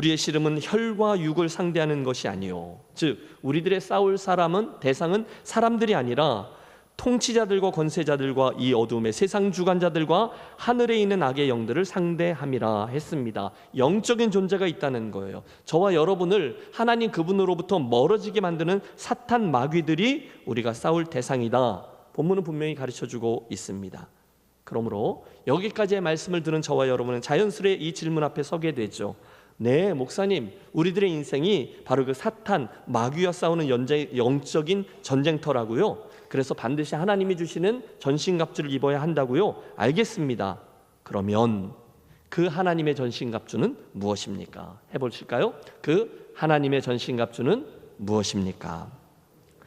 우리의 씨름은 혈과 육을 상대하는 것이 아니요 즉 우리들의 싸울 사람은 대상은 사람들이 아니라 통치자들과 권세자들과 이 어둠의 세상 주관자들과 하늘에 있는 악의 영들을 상대함이라 했습니다. 영적인 존재가 있다는 거예요. 저와 여러분을 하나님 그분으로부터 멀어지게 만드는 사탄 마귀들이 우리가 싸울 대상이다. 본문은 분명히 가르쳐 주고 있습니다. 그러므로 여기까지의 말씀을 들은 저와 여러분은 자연스레 이 질문 앞에 서게 되죠. 네, 목사님, 우리들의 인생이 바로 그 사탄 마귀와 싸우는 연재, 영적인 전쟁터라고요. 그래서 반드시 하나님이 주시는 전신갑주를 입어야 한다고요. 알겠습니다. 그러면 그 하나님의 전신갑주는 무엇입니까? 해보실까요? 그 하나님의 전신갑주는 무엇입니까?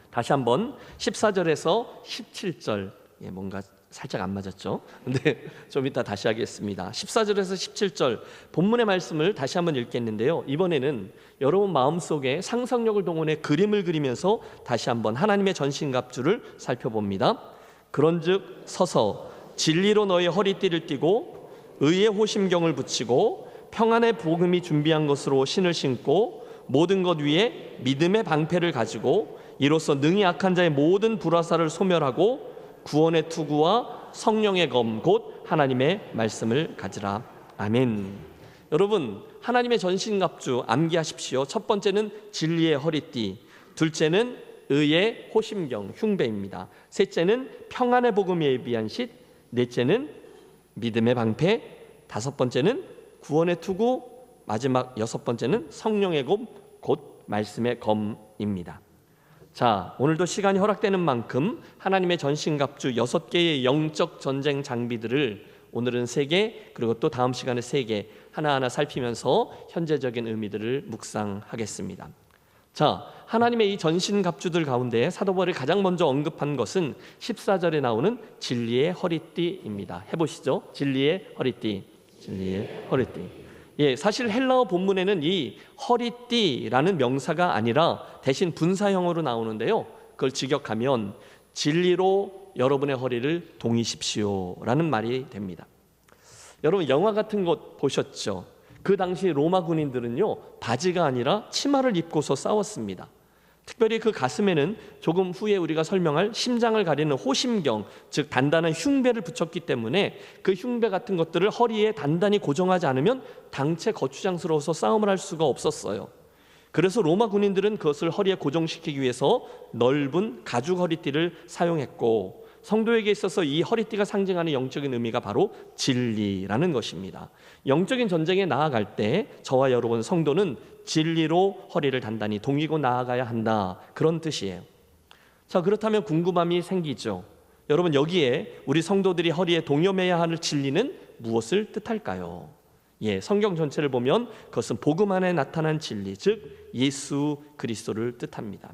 다시 한번 14절에서 17절 예, 뭔가 살짝 안 맞았죠. 근데 좀 이따 다시 하겠습니다. 14절에서 17절 본문의 말씀을 다시 한번 읽겠는데요. 이번에는 여러분 마음속에 상상력을 동원해 그림을 그리면서 다시 한번 하나님의 전신갑주를 살펴봅니다. 그런즉 서서 진리로 너의 허리띠를 띠고 의의 호심경을 붙이고 평안의 복음이 준비한 것으로 신을 신고 모든 것 위에 믿음의 방패를 가지고 이로써 능히 악한 자의 모든 불화살을 소멸하고 구원의 투구와 성령의 검 곧 하나님의 말씀을 가지라. 아멘. 여러분, 하나님의 전신갑주 암기하십시오. 첫 번째는 진리의 허리띠, 둘째는 의의 호심경 흉배입니다. 셋째는 평안의 복음에 예비한 쉿, 넷째는 믿음의 방패, 다섯 번째는 구원의 투구, 마지막 여섯 번째는 성령의 검, 곧 말씀의 검입니다. 자, 오늘도 시간이 허락되는 만큼 하나님의 전신갑주 여섯 개의 영적 전쟁 장비들을 오늘은 세 개, 그리고 또 다음 시간에 세 개, 하나하나 살피면서 현재적인 의미들을 묵상하겠습니다. 자, 하나님의 이 전신갑주들 가운데 사도 바울이 가장 먼저 언급한 것은 14절에 나오는 진리의 허리띠입니다. 해보시죠. 진리의 허리띠. 진리의 허리띠. 예, 사실 헬라어 본문에는 이 허리띠라는 명사가 아니라 대신 분사형으로 나오는데요. 그걸 직역하면 진리로 여러분의 허리를 동이십시오라는 말이 됩니다. 여러분 영화 같은 것 보셨죠? 그 당시 로마 군인들은요 바지가 아니라 치마를 입고서 싸웠습니다. 특별히 그 가슴에는 조금 후에 우리가 설명할 심장을 가리는 호심경, 즉 단단한 흉배를 붙였기 때문에 그 흉배 같은 것들을 허리에 단단히 고정하지 않으면 당체 거추장스러워서 싸움을 할 수가 없었어요. 그래서 로마 군인들은 그것을 허리에 고정시키기 위해서 넓은 가죽 허리띠를 사용했고 성도에게 있어서 이 허리띠가 상징하는 영적인 의미가 바로 진리라는 것입니다. 영적인 전쟁에 나아갈 때 저와 여러분 성도는 진리로 허리를 단단히 동이고 나아가야 한다. 그런 뜻이에요. 자, 그렇다면 궁금함이 생기죠. 여러분 여기에 우리 성도들이 허리에 동여매야 할 진리는 무엇을 뜻할까요? 예, 성경 전체를 보면 그것은 복음 안에 나타난 진리, 즉 예수 그리스도를 뜻합니다.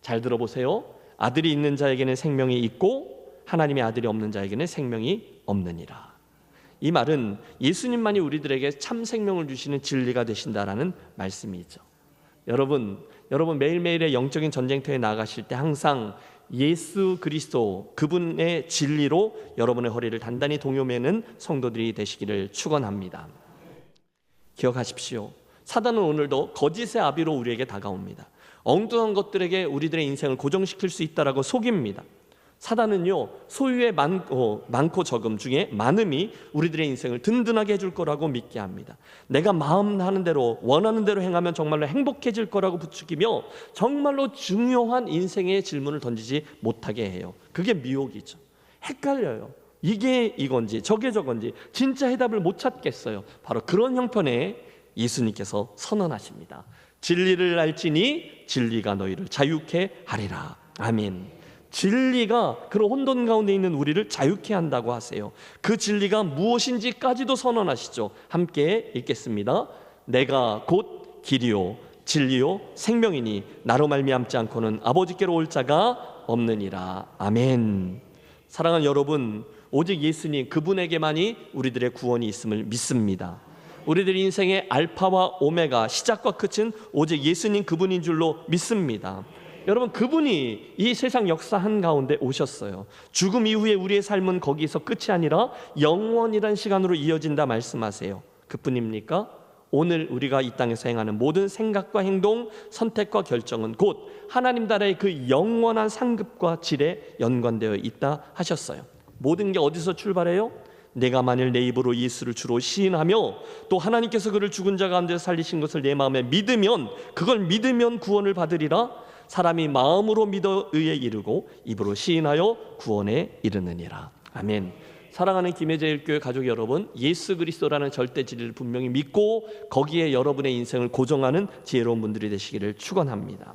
잘 들어보세요. 아들이 있는 자에게는 생명이 있고 하나님의 아들이 없는 자에게는 생명이 없느니라. 이 말은 예수님만이 우리들에게 참 생명을 주시는 진리가 되신다라는 말씀이죠. 여러분, 여러분 매일매일의 영적인 전쟁터에 나가실 때 항상 예수 그리스도 그분의 진리로 여러분의 허리를 단단히 동요매는 성도들이 되시기를 축원합니다. 기억하십시오. 사단은 오늘도 거짓의 아비로 우리에게 다가옵니다. 엉뚱한 것들에게 우리들의 인생을 고정시킬 수 있다라고 속입니다. 사단은요 소유의 많, 어, 많고 적음 중에 많음이 우리들의 인생을 든든하게 해줄 거라고 믿게 합니다. 내가 마음 하는 대로 원하는 대로 행하면 정말로 행복해질 거라고 부추기며 정말로 중요한 인생의 질문을 던지지 못하게 해요. 그게 미혹이죠. 헷갈려요. 이게 이건지 저게 저건지 진짜 해답을 못 찾겠어요. 바로 그런 형편에 예수님께서 선언하십니다. 진리를 알지니 진리가 너희를 자유케 하리라. 아멘. 진리가 그런 혼돈 가운데 있는 우리를 자유케 한다고 하세요. 그 진리가 무엇인지까지도 선언하시죠. 함께 읽겠습니다. 내가 곧 길이요 진리요 생명이니 나로 말미암지 않고는 아버지께로 올 자가 없느니라. 아멘. 사랑하는 여러분, 오직 예수님 그분에게만이 우리들의 구원이 있음을 믿습니다. 우리들 인생의 알파와 오메가 시작과 끝은 오직 예수님 그분인 줄로 믿습니다. 여러분 그분이 이 세상 역사 한 가운데 오셨어요. 죽음 이후에 우리의 삶은 거기서 끝이 아니라 영원이란 시간으로 이어진다 말씀하세요. 그뿐입니까? 오늘 우리가 이 땅에서 행하는 모든 생각과 행동, 선택과 결정은 곧 하나님 나라의 그 영원한 상급과 질에 연관되어 있다 하셨어요. 모든 게 어디서 출발해요? 내가 만일 내 입으로 예수를 주로 시인하며 또 하나님께서 그를 죽은 자 가운데 살리신 것을 내 마음에 믿으면 그걸 믿으면 구원을 받으리라 사람이 마음으로 믿어 의에 이르고 입으로 시인하여 구원에 이르느니라 아멘. 사랑하는 김혜재일 교회 가족 여러분, 예수 그리스도라는 절대 진리를 분명히 믿고 거기에 여러분의 인생을 고정하는 지혜로운 분들이 되시기를 축원합니다.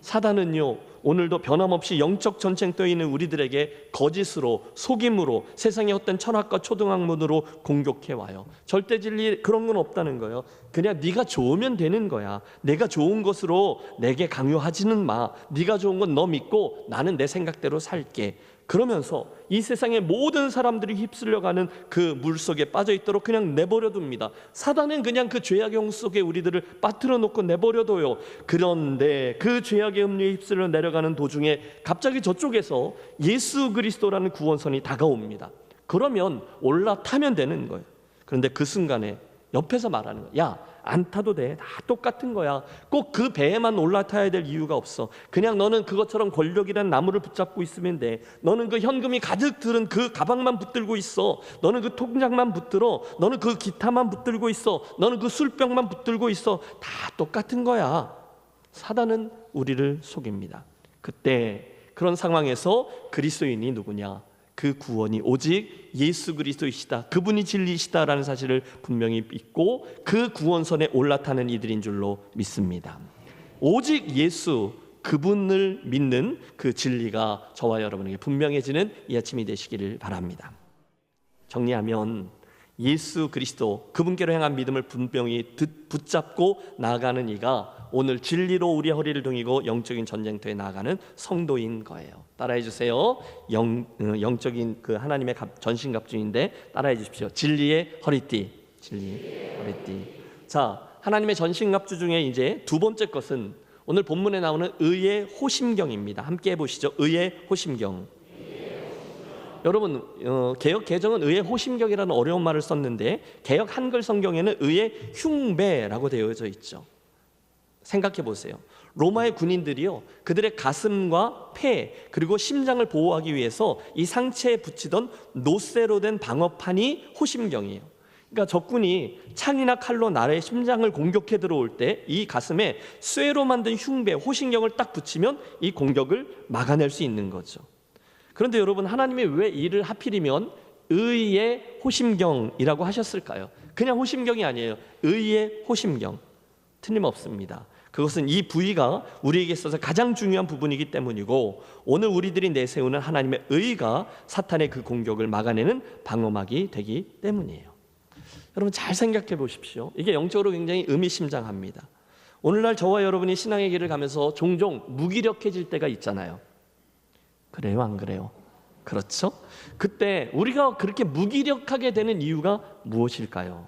사단은요 오늘도 변함없이 영적 전쟁터에 있는 우리들에게 거짓으로 속임으로 세상의 어떤 철학과 초등학문으로 공격해 와요. 절대 진리 그런 건 없다는 거예요. 그냥 네가 좋으면 되는 거야. 내가 좋은 것으로 내게 강요하지는 마. 네가 좋은 건 너 믿고 나는 내 생각대로 살게. 그러면서 이 세상의 모든 사람들이 휩쓸려가는 그 물 속에 빠져 있도록 그냥 내버려 둡니다. 사단은 그냥 그 죄악의 홍 속에 우리들을 빠뜨려 놓고 내버려 둬요. 그런데 그 죄악의 음료에 휩쓸려 내려가는 도중에 갑자기 저쪽에서 예수 그리스도라는 구원선이 다가옵니다. 그러면 올라타면 되는 거예요. 그런데 그 순간에 옆에서 말하는 거야. 야, 안 타도 돼. 다 똑같은 거야. 꼭 그 배에만 올라타야 될 이유가 없어. 그냥 너는 그것처럼 권력이란 나무를 붙잡고 있으면 돼. 너는 그 현금이 가득 들은 그 가방만 붙들고 있어. 너는 그 통장만 붙들어. 너는 그 기타만 붙들고 있어. 너는 그 술병만 붙들고 있어. 다 똑같은 거야. 사단은 우리를 속입니다. 그때 그런 상황에서 그리스도인이 누구냐? 그 구원이 오직 예수 그리스도이시다. 그분이 진리시다라는 사실을 분명히 믿고 그 구원선에 올라타는 이들인 줄로 믿습니다. 오직 예수 그분을 믿는 그 진리가 저와 여러분에게 분명해지는 이 아침이 되시기를 바랍니다. 정리하면 예수 그리스도 그분께로 향한 믿음을 분명히 듣- 붙잡고 나아가는 이가 오늘 진리로 우리 허리를 동이고 영적인 전쟁터에 나아가는 성도인 거예요. 따라해 주세요. 영, 어, 영적인 그 하나님의 갑- 전신갑주인데 따라해 주십시오. 진리의 허리띠. 진리의 허리띠. 자, 하나님의 전신갑주 중에 이제 두 번째 것은 오늘 본문에 나오는 의의 호심경입니다. 함께 해 보시죠. 의의 호심경. 여러분 어, 개혁 개정은 의의 호심경이라는 어려운 말을 썼는데 개혁 한글 성경에는 의의 흉배라고 되어져 있죠. 생각해 보세요. 로마의 군인들이요 그들의 가슴과 폐 그리고 심장을 보호하기 위해서 이 상체에 붙이던 노쇠로 된 방어판이 호심경이에요. 그러니까 적군이 창이나 칼로 나의 심장을 공격해 들어올 때 이 가슴에 쇠로 만든 흉배 호심경을 딱 붙이면 이 공격을 막아낼 수 있는 거죠. 그런데 여러분 하나님이 왜 이를 하필이면 의의 호심경이라고 하셨을까요? 그냥 호심경이 아니에요. 의의 호심경. 틀림없습니다. 그것은 이 부위가 우리에게 있어서 가장 중요한 부분이기 때문이고 오늘 우리들이 내세우는 하나님의 의가 사탄의 그 공격을 막아내는 방어막이 되기 때문이에요. 여러분 잘 생각해 보십시오. 이게 영적으로 굉장히 의미심장합니다. 오늘날 저와 여러분이 신앙의 길을 가면서 종종 무기력해질 때가 있잖아요. 그래요, 안 그래요? 그렇죠? 그때 우리가 그렇게 무기력하게 되는 이유가 무엇일까요?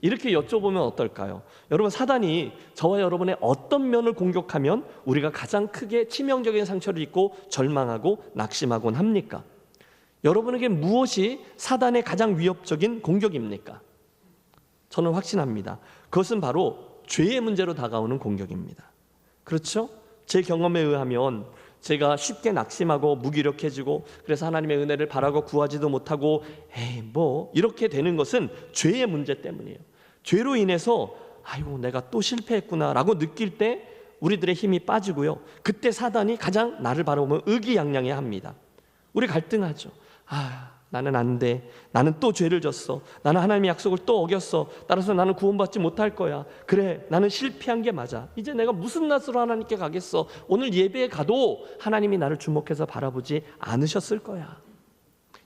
이렇게 여쭤보면 어떨까요? 여러분, 사단이 저와 여러분의 어떤 면을 공격하면 우리가 가장 크게 치명적인 상처를 입고 절망하고 낙심하곤 합니까? 여러분에게 무엇이 사단의 가장 위협적인 공격입니까? 저는 확신합니다. 그것은 바로 죄의 문제로 다가오는 공격입니다. 그렇죠? 제 경험에 의하면 제가 쉽게 낙심하고 무기력해지고 그래서 하나님의 은혜를 바라고 구하지도 못하고 에이 뭐 이렇게 되는 것은 죄의 문제 때문이에요. 죄로 인해서 아이고 내가 또 실패했구나라고 느낄 때 우리들의 힘이 빠지고요. 그때 사단이 가장 나를 바라보면 의기양양해 합니다. 우리 갈등하죠. 아, 나는 안 돼. 나는 또 죄를 졌어. 나는 하나님의 약속을 또 어겼어. 따라서 나는 구원받지 못할 거야. 그래, 나는 실패한 게 맞아. 이제 내가 무슨 낯으로 하나님께 가겠어. 오늘 예배에 가도 하나님이 나를 주목해서 바라보지 않으셨을 거야.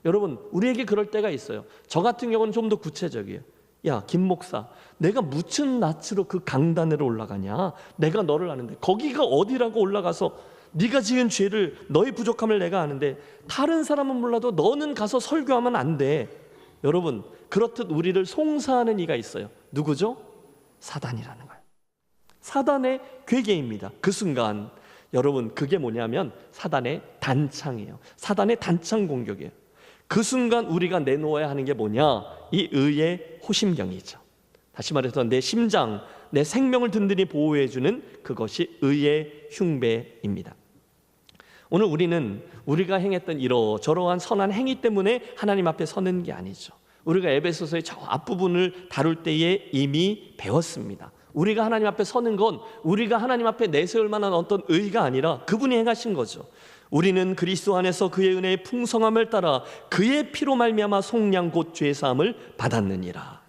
여러분, 우리에게 그럴 때가 있어요. 저 같은 경우는 좀 더 구체적이에요. 야, 김 목사, 내가 무슨 낯으로 그 강단으로 올라가냐? 내가 너를 아는데 거기가 어디라고 올라가서 네가 지은 죄를 너의 부족함을 내가 아는데 다른 사람은 몰라도 너는 가서 설교하면 안 돼. 여러분, 그렇듯 우리를 송사하는 이가 있어요. 누구죠? 사단이라는 거예요. 사단의 괴계입니다. 그 순간 여러분 그게 뭐냐면 사단의 단창이에요. 사단의 단창 공격이에요. 그 순간 우리가 내놓아야 하는 게 뭐냐? 이 의의 호심경이죠. 다시 말해서 내 심장, 내 생명을 든든히 보호해 주는 그것이 의의 흉배입니다. 오늘 우리는 우리가 행했던 이러저러한 선한 행위 때문에 하나님 앞에 서는 게 아니죠. 우리가 에베소서의 저 앞부분을 다룰 때에 이미 배웠습니다. 우리가 하나님 앞에 서는 건 우리가 하나님 앞에 내세울 만한 어떤 의가 아니라 그분이 행하신 거죠. 우리는 그리스도 안에서 그의 은혜의 풍성함을 따라 그의 피로 말미암아 속량 곧 죄 사함을 받았느니라.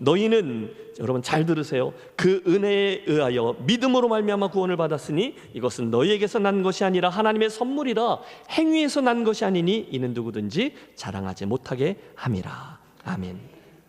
너희는 여러분 잘 들으세요. 그 은혜에 의하여 믿음으로 말미암아 구원을 받았으니 이것은 너희에게서 난 것이 아니라 하나님의 선물이라 행위에서 난 것이 아니니 이는 누구든지 자랑하지 못하게 함이라. 아멘.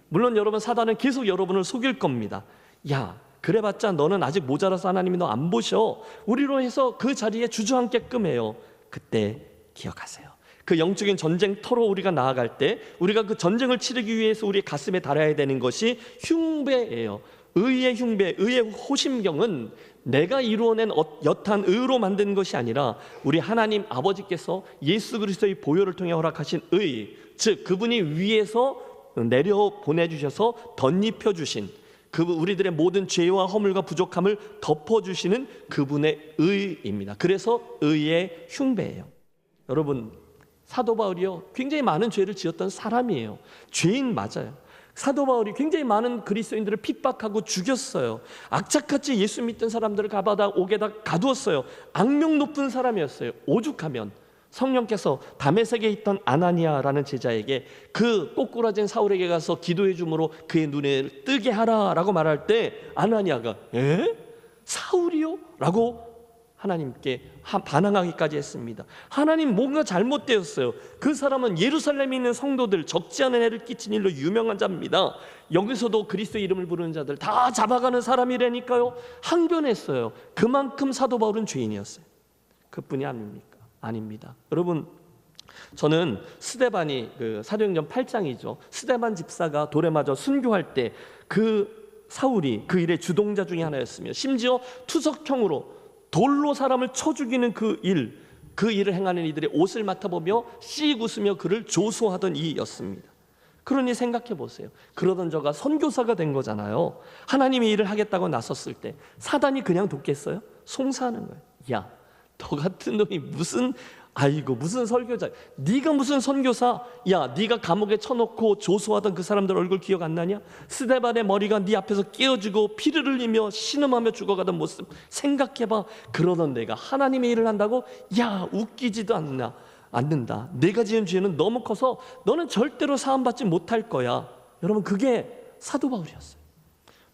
물론 여러분 사단은 계속 여러분을 속일 겁니다. 야, 그래봤자 너는 아직 모자라서 하나님이 너 안 보셔. 우리로 해서 그 자리에 주저앉게끔 해요. 그때 기억하세요. 그 영적인 전쟁터로 우리가 나아갈 때 우리가 그 전쟁을 치르기 위해서 우리 가슴에 달아야 되는 것이 흉배예요. 의의 흉배, 의의 호심경은 내가 이루어낸 어- 여탄 의로 만든 것이 아니라 우리 하나님 아버지께서 예수 그리스도의 보혈을 통해 허락하신 의, 즉 그분이 위에서 내려 보내주셔서 덧입혀 주신 그 우리들의 모든 죄와 허물과 부족함을 덮어 주시는 그분의 의입니다. 그래서 의의 흉배예요. 여러분 사도 바울이요 굉장히 많은 죄를 지었던 사람이에요. 죄인 맞아요. 사도 바울이 굉장히 많은 그리스도인들을 핍박하고 죽였어요. 악착같이 예수 믿던 사람들을 가바다 옥에다 가두었어요. 악명 높은 사람이었어요. 오죽하면 성령께서 다메섹에 있던 아나니아라는 제자에게 그 꼬꾸라진 사울에게 가서 기도해 주므로 그의 눈을 뜨게 하라라고 말할 때 아나니아가 에? 사울이요? 라고 하나님께 하- 반항하기까지 했습니다. 하나님 뭔가 잘못되었어요. 그 사람은 예루살렘에 있는 성도들 적지 않은 해를 끼친 일로 유명한 자입니다. 여기서도 그리스도 이름을 부르는 자들 다 잡아가는 사람이라니까요. 항변했어요. 그만큼 사도 바울은 죄인이었어요. 그뿐이 아닙니까? 아닙니다. 여러분 저는 스데반이 그 사도행전 8장이죠. 스데반 집사가 돌에 맞아 순교할 때 그 사울이 그 일의 주동자 중에 하나였으며 심지어 투석형으로 돌로 사람을 쳐 죽이는 그 일, 그 일을 행하는 이들의 옷을 맡아보며 씩 웃으며 그를 조소하던 이였습니다. 그러니 생각해 보세요. 그러던 저가 선교사가 된 거잖아요. 하나님의 일을 하겠다고 나섰을 때 사단이 그냥 돕겠어요? 송사하는 거예요. 야, 너 같은 놈이 무슨 아이고 무슨 설교자? 네가 무슨 선교사? 야, 네가 감옥에 쳐놓고 조소하던 그 사람들 얼굴 기억 안 나냐? 스데반의 머리가 네 앞에서 깨어지고 피를 흘리며 신음하며 죽어가던 모습 생각해봐. 그러던 내가 하나님의 일을 한다고? 야, 웃기지도 않나? 않는다. 내가 지은 죄는 너무 커서 너는 절대로 사함받지 못할 거야. 여러분 그게 사도 바울이었어요.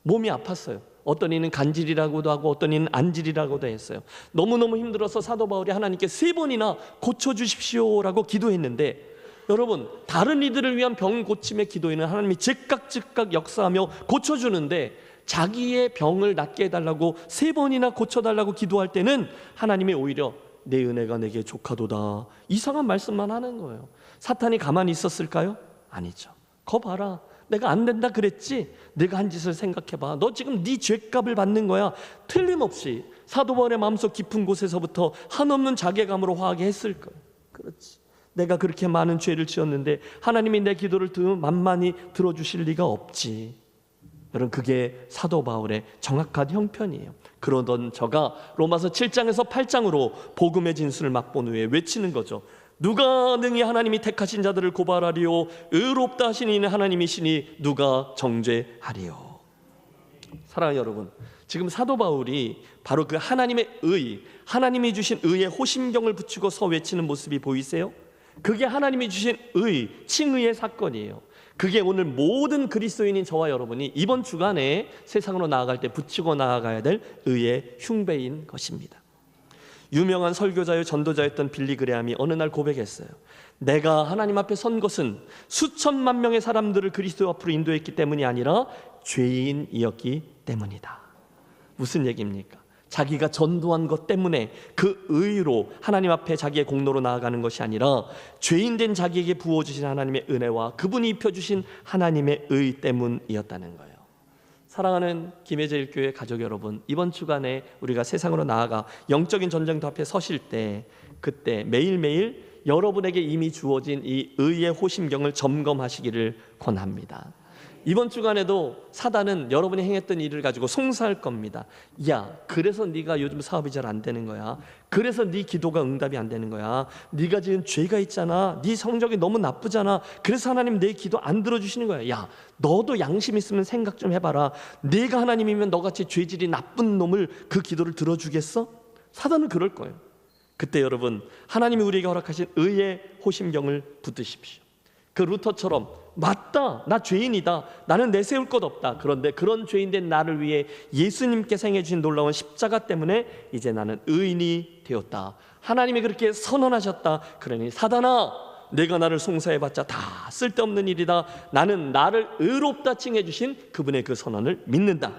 몸이 아팠어요. 어떤 이는 간질이라고도 하고 어떤 이는 안질이라고도 했어요. 너무너무 힘들어서 사도 바울이 하나님께 세 번이나 고쳐 주십시오라고 기도했는데 여러분 다른 이들을 위한 병 고침의 기도에는 하나님이 즉각 즉각 역사하며 고쳐 주는데 자기의 병을 낫게 해달라고 세 번이나 고쳐달라고 기도할 때는 하나님이 오히려 내 은혜가 내게 조카도다 이상한 말씀만 하는 거예요. 사탄이 가만히 있었을까요? 아니죠. 거 봐라. 내가 안 된다 그랬지. 내가 한 짓을 생각해봐. 너 지금 네 죄값을 받는 거야. 틀림없이 사도 바울의 마음속 깊은 곳에서부터 한없는 자괴감으로 화하게 했을 거예요. 그렇지. 내가 그렇게 많은 죄를 지었는데 하나님이 내 기도를 들 만만히 들어주실 리가 없지. 여러분 그게 사도 바울의 정확한 형편이에요. 그러던 저가 로마서 7장에서 8장으로 복음의 진술을 맛본 후에 외치는 거죠. 누가 능히 하나님이 택하신 자들을 고발하리요 의롭다 하신 이는 하나님이시니 누가 정죄하리요. 사랑하는 여러분, 지금 사도 바울이 바로 그 하나님의 의, 하나님이 주신 의의 호심경을 붙이고 서 외치는 모습이 보이세요? 그게 하나님이 주신 의, 칭의의 사건이에요. 그게 오늘 모든 그리스도인인 저와 여러분이 이번 주간에 세상으로 나아갈 때 붙이고 나아가야 될 의의 흉배인 것입니다. 유명한 설교자요 전도자였던 빌리 그레함이 어느 날 고백했어요. 내가 하나님 앞에 선 것은 수천만 명의 사람들을 그리스도 앞으로 인도했기 때문이 아니라 죄인이었기 때문이다. 무슨 얘기입니까? 자기가 전도한 것 때문에 그 의로 하나님 앞에 자기의 공로로 나아가는 것이 아니라 죄인된 자기에게 부어주신 하나님의 은혜와 그분이 입혀주신 하나님의 의 때문이었다는 거예요. 사랑하는 김혜재일 교회 가족 여러분, 이번 주간에 우리가 세상으로 나아가 영적인 전쟁터 앞에 서실 때 그때 매일매일 여러분에게 이미 주어진 이 의의 호심경을 점검하시기를 권합니다. 이번 주간에도 사단은 여러분이 행했던 일을 가지고 송사할 겁니다. 야, 그래서 네가 요즘 사업이 잘 안 되는 거야. 그래서 네 기도가 응답이 안 되는 거야. 네가 지은 죄가 있잖아. 네 성적이 너무 나쁘잖아. 그래서 하나님 내 기도 안 들어주시는 거야. 야, 너도 양심 있으면 생각 좀 해봐라. 네가 하나님이면 너같이 죄질이 나쁜 놈을 그 기도를 들어주겠어? 사단은 그럴 거예요. 그때 여러분 하나님이 우리에게 허락하신 의의 호심경을 붙드십시오. 그 루터처럼 맞다 나 죄인이다 나는 내세울 것 없다. 그런데 그런 죄인된 나를 위해 예수님께서 행해 주신 놀라운 십자가 때문에 이제 나는 의인이 되었다. 하나님이 그렇게 선언하셨다. 그러니 사단아 내가 나를 송사해봤자 다 쓸데없는 일이다. 나는 나를 의롭다 칭해 주신 그분의 그 선언을 믿는다.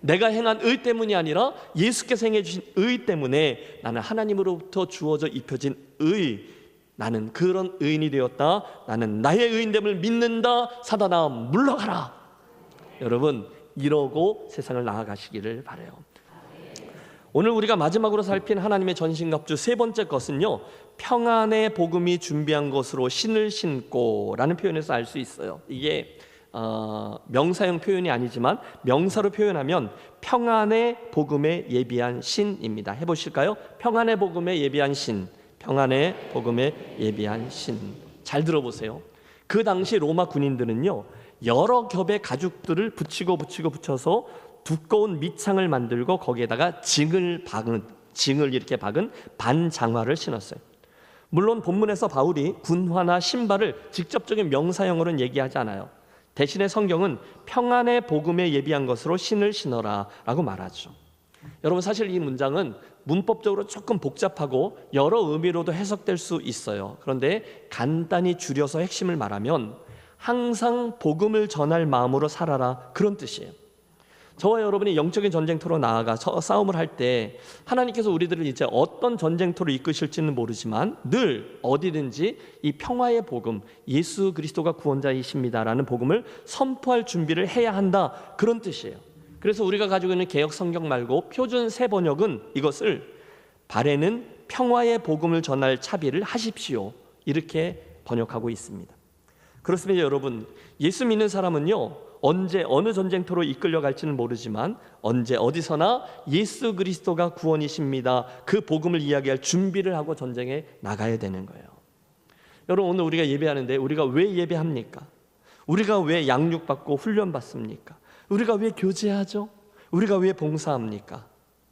내가 행한 의 때문이 아니라 예수께서 행해 주신 의 때문에 나는 하나님으로부터 주어져 입혀진 의 나는 그런 의인이 되었다. 나는 나의 의인됨을 믿는다. 사단아 물러가라. 여러분 이러고 세상을 나아가시기를 바래요. 오늘 우리가 마지막으로 살핀 하나님의 전신갑주 세 번째 것은요. 평안의 복음이 준비한 것으로 신을 신고라는 표현에서 알 수 있어요. 이게 어, 명사형 표현이 아니지만 명사로 표현하면 평안의 복음에 예비한 신입니다. 해보실까요? 평안의 복음에 예비한 신. 평안의 복음에 예비한 신. 잘 들어보세요. 그 당시 로마 군인들은요 여러 겹의 가죽들을 붙이고 붙이고 붙여서 두꺼운 밑창을 만들고 거기에다가 징을 박은 징을 이렇게 박은 반장화를 신었어요. 물론 본문에서 바울이 군화나 신발을 직접적인 명사형으로는 얘기하지 않아요. 대신에 성경은 평안의 복음에 예비한 것으로 신을 신어라 라고 말하죠. 여러분 사실 이 문장은 문법적으로 조금 복잡하고 여러 의미로도 해석될 수 있어요. 그런데 간단히 줄여서 핵심을 말하면 항상 복음을 전할 마음으로 살아라 그런 뜻이에요. 저와 여러분이 영적인 전쟁터로 나아가 싸움을 할 때 하나님께서 우리들을 이제 어떤 전쟁터로 이끄실지는 모르지만 늘 어디든지 이 평화의 복음, 예수 그리스도가 구원자이십니다라는 복음을 선포할 준비를 해야 한다 그런 뜻이에요. 그래서 우리가 가지고 있는 개혁 성경 말고 표준 세 번역은 이것을 발에는 평화의 복음을 전할 차비를 하십시오. 이렇게 번역하고 있습니다. 그렇습니다, 여러분. 예수 믿는 사람은요. 언제 어느 전쟁터로 이끌려 갈지는 모르지만 언제 어디서나 예수 그리스도가 구원이십니다. 그 복음을 이야기할 준비를 하고 전쟁에 나가야 되는 거예요. 여러분 오늘 우리가 예배하는데 우리가 왜 예배합니까? 우리가 왜 양육 받고 훈련 받습니까? 우리가 왜 교제하죠? 우리가 왜 봉사합니까?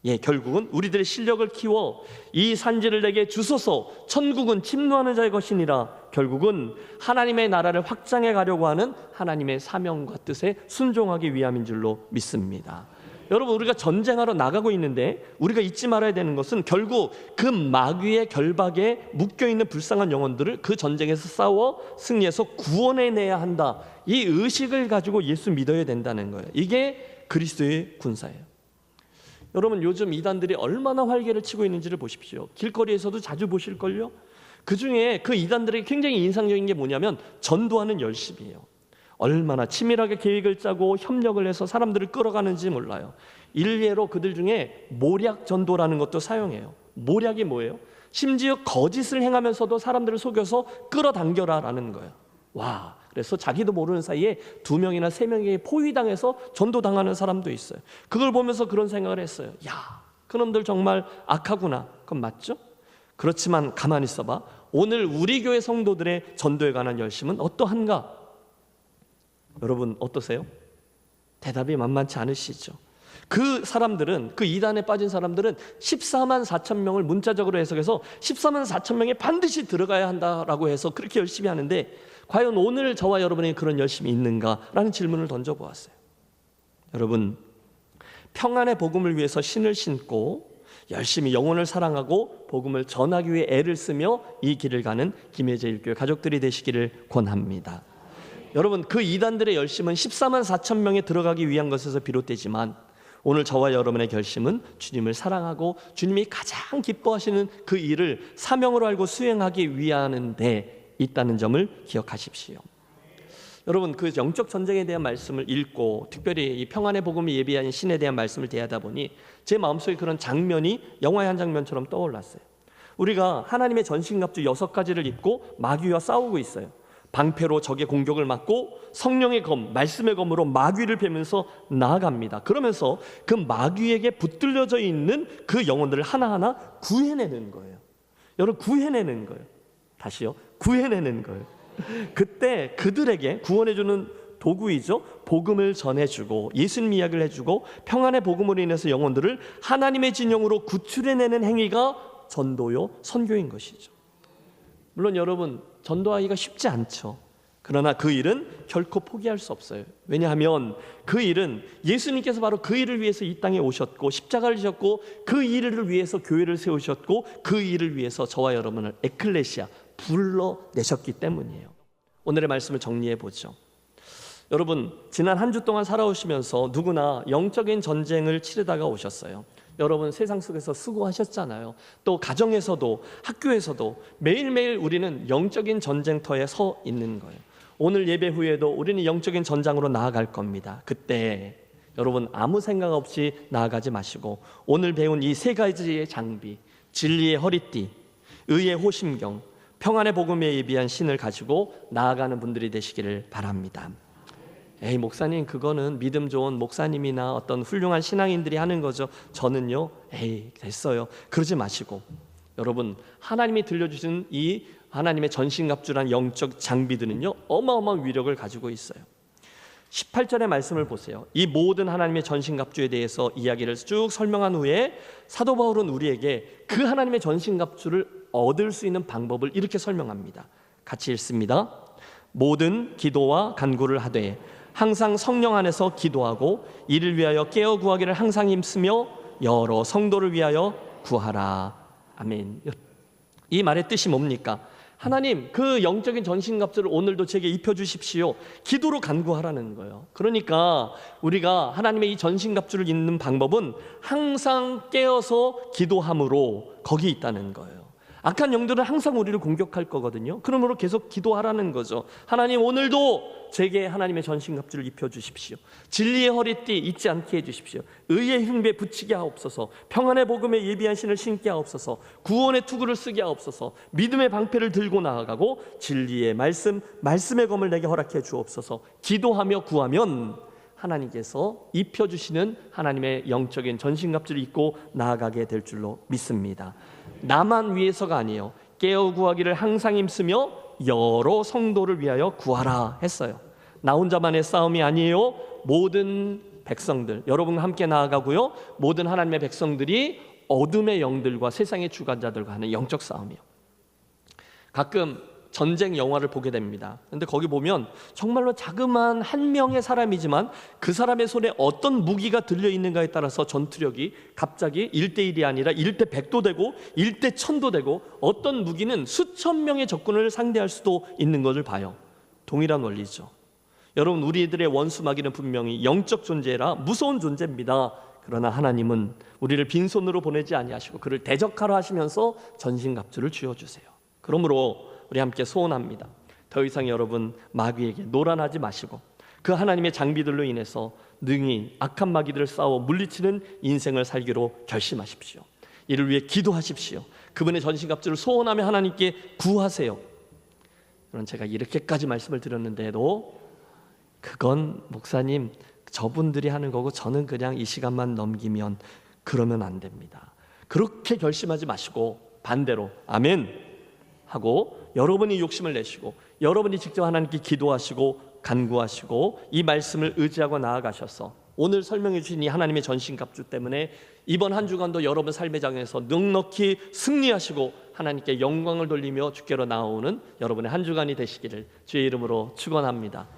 예, 결국은 우리들의 실력을 키워 이 산지를 내게 주소서 천국은 침노하는 자의 것이니라 결국은 하나님의 나라를 확장해 가려고 하는 하나님의 사명과 뜻에 순종하기 위함인 줄로 믿습니다. 여러분 우리가 전쟁하러 나가고 있는데 우리가 잊지 말아야 되는 것은 결국 그 마귀의 결박에 묶여 있는 불쌍한 영혼들을 그 전쟁에서 싸워 승리해서 구원해 내야 한다. 이 의식을 가지고 예수 믿어야 된다는 거예요. 이게 그리스도의 군사예요. 여러분 요즘 이단들이 얼마나 활개를 치고 있는지를 보십시오. 길거리에서도 자주 보실걸요. 그 중에 그 이단들에게 굉장히 인상적인 게 뭐냐면 전도하는 열심이에요. 얼마나 치밀하게 계획을 짜고 협력을 해서 사람들을 끌어가는지 몰라요. 일례로 그들 중에 모략 전도라는 것도 사용해요. 모략이 뭐예요? 심지어 거짓을 행하면서도 사람들을 속여서 끌어당겨라라는 거예요. 와, 그래서 자기도 모르는 사이에 두 명이나 세 명에게 포위당해서 전도당하는 사람도 있어요. 그걸 보면서 그런 생각을 했어요. 야, 그놈들 정말 악하구나. 그건 맞죠? 그렇지만 가만히 있어봐. 오늘 우리 교회 성도들의 전도에 관한 열심은 어떠한가? 여러분 어떠세요? 대답이 만만치 않으시죠? 그 사람들은 그 이단에 빠진 사람들은 14만 4천 명을 문자적으로 해석해서 14만 4천 명에 반드시 들어가야 한다라고 해서 그렇게 열심히 하는데 과연 오늘 저와 여러분이 그런 열심이 있는가라는 질문을 던져 보았어요. 여러분 평안의 복음을 위해서 신을 신고 열심히 영혼을 사랑하고 복음을 전하기 위해 애를 쓰며 이 길을 가는 김혜재 일교회 가족들이 되시기를 권합니다. 여러분 그 이단들의 열심은 14만 4천 명에 들어가기 위한 것에서 비롯되지만 오늘 저와 여러분의 결심은 주님을 사랑하고 주님이 가장 기뻐하시는 그 일을 사명으로 알고 수행하기 위하는 데 있다는 점을 기억하십시오. 여러분 그 영적 전쟁에 대한 말씀을 읽고 특별히 이 평안의 복음이 예비한 신에 대한 말씀을 대하다 보니 제 마음속에 그런 장면이 영화의 한 장면처럼 떠올랐어요. 우리가 하나님의 전신갑주 여섯 가지를 입고 마귀와 싸우고 있어요. 방패로 적의 공격을 막고 성령의 검, 말씀의 검으로 마귀를 베면서 나아갑니다. 그러면서 그 마귀에게 붙들려져 있는 그 영혼들을 하나하나 구해내는 거예요. 여러분 구해내는 거예요. 다시요. 구해내는 거예요. 그때 그들에게 구원해주는 도구이죠. 복음을 전해주고 예수님 이야기를 해주고 평안의 복음으로 인해서 영혼들을 하나님의 진영으로 구출해내는 행위가 전도요 선교인 것이죠. 물론 여러분 전도하기가 쉽지 않죠. 그러나 그 일은 결코 포기할 수 없어요. 왜냐하면 그 일은 예수님께서 바로 그 일을 위해서 이 땅에 오셨고 십자가를 지셨고 그 일을 위해서 교회를 세우셨고 그 일을 위해서 저와 여러분을 에클레시아 불러내셨기 때문이에요. 오늘의 말씀을 정리해 보죠. 여러분 지난 한 주 동안 살아오시면서 누구나 영적인 전쟁을 치르다가 오셨어요. 여러분 세상 속에서 수고하셨잖아요. 또 가정에서도 학교에서도 매일매일 우리는 영적인 전쟁터에 서 있는 거예요. 오늘 예배 후에도 우리는 영적인 전장으로 나아갈 겁니다. 그때 여러분 아무 생각 없이 나아가지 마시고 오늘 배운 이 세 가지의 장비, 진리의 허리띠, 의의 호심경, 평안의 복음에 예비한 신을 가지고 나아가는 분들이 되시기를 바랍니다. 에이 목사님 그거는 믿음 좋은 목사님이나 어떤 훌륭한 신앙인들이 하는 거죠. 저는요. 에이 됐어요. 그러지 마시고 여러분 하나님이 들려주신 이 하나님의 전신갑주란 영적 장비들은요 어마어마한 위력을 가지고 있어요. 18절의 말씀을 보세요. 이 모든 하나님의 전신갑주에 대해서 이야기를 쭉 설명한 후에 사도 바울은 우리에게 그 하나님의 전신갑주를 얻을 수 있는 방법을 이렇게 설명합니다. 같이 읽습니다. 모든 기도와 간구를 하되 항상 성령 안에서 기도하고 이를 위하여 깨어 구하기를 항상 힘쓰며 여러 성도를 위하여 구하라. 아멘. 이 말의 뜻이 뭡니까? 하나님 그 영적인 전신갑주를 오늘도 제게 입혀 주십시오. 기도로 간구하라는 거예요. 그러니까 우리가 하나님의 이 전신갑주를 입는 방법은 항상 깨어서 기도함으로 거기 있다는 거예요. 악한 영들은 항상 우리를 공격할 거거든요. 그러므로 계속 기도하라는 거죠. 하나님 오늘도 제게 하나님의 전신갑주를 입혀 주십시오. 진리의 허리띠 잊지 않게 해 주십시오. 의의 흉배 붙이게 하옵소서. 평안의 복음에 예비한 신을 신게 하옵소서. 구원의 투구를 쓰게 하옵소서. 믿음의 방패를 들고 나아가고 진리의 말씀, 말씀의 검을 내게 허락해 주옵소서. 기도하며 구하면 하나님께서 입혀 주시는 하나님의 영적인 전신갑주를 입고 나아가게 될 줄로 믿습니다. 나만 위해서가 아니에요. 깨어 구하기를 항상 힘쓰며 여러 성도를 위하여 구하라 했어요. 나 혼자만의 싸움이 아니에요. 모든 백성들, 여러분 함께 나아가고요. 모든 하나님의 백성들이 어둠의 영들과 세상의 주관자들과 하는 영적 싸움이요. 가끔 전쟁 영화를 보게 됩니다. 근데 거기 보면 정말로 자그마한 한 명의 사람이지만 그 사람의 손에 어떤 무기가 들려 있는가에 따라서 전투력이 갑자기 1대 1이 아니라 1대 100도 되고 1대 1000도 되고 어떤 무기는 수천 명의 적군을 상대할 수도 있는 것을 봐요. 동일한 원리죠. 여러분 우리들의 원수 마귀는 분명히 영적 존재라 무서운 존재입니다. 그러나 하나님은 우리를 빈손으로 보내지 아니하시고 그를 대적하라 하시면서 전신갑주를 쥐어 주세요. 그러므로 우리 함께 소원합니다. 더 이상 여러분 마귀에게 노란하지 마시고 그 하나님의 장비들로 인해서 능히 악한 마귀들을 싸워 물리치는 인생을 살기로 결심하십시오. 이를 위해 기도하십시오. 그분의 전신갑주를 소원하며 하나님께 구하세요. 그런 제가 이렇게까지 말씀을 드렸는데도 그건 목사님 저분들이 하는 거고 저는 그냥 이 시간만 넘기면 그러면 안 됩니다. 그렇게 결심하지 마시고 반대로 아멘 하고 여러분이 욕심을 내시고 여러분이 직접 하나님께 기도하시고 간구하시고 이 말씀을 의지하고 나아가셔서 오늘 설명해 주신 이 하나님의 전신갑주 때문에 이번 한 주간도 여러분 삶의 장에서 넉넉히 승리하시고 하나님께 영광을 돌리며 주께로 나오는 여러분의 한 주간이 되시기를 주의 이름으로 축원합니다.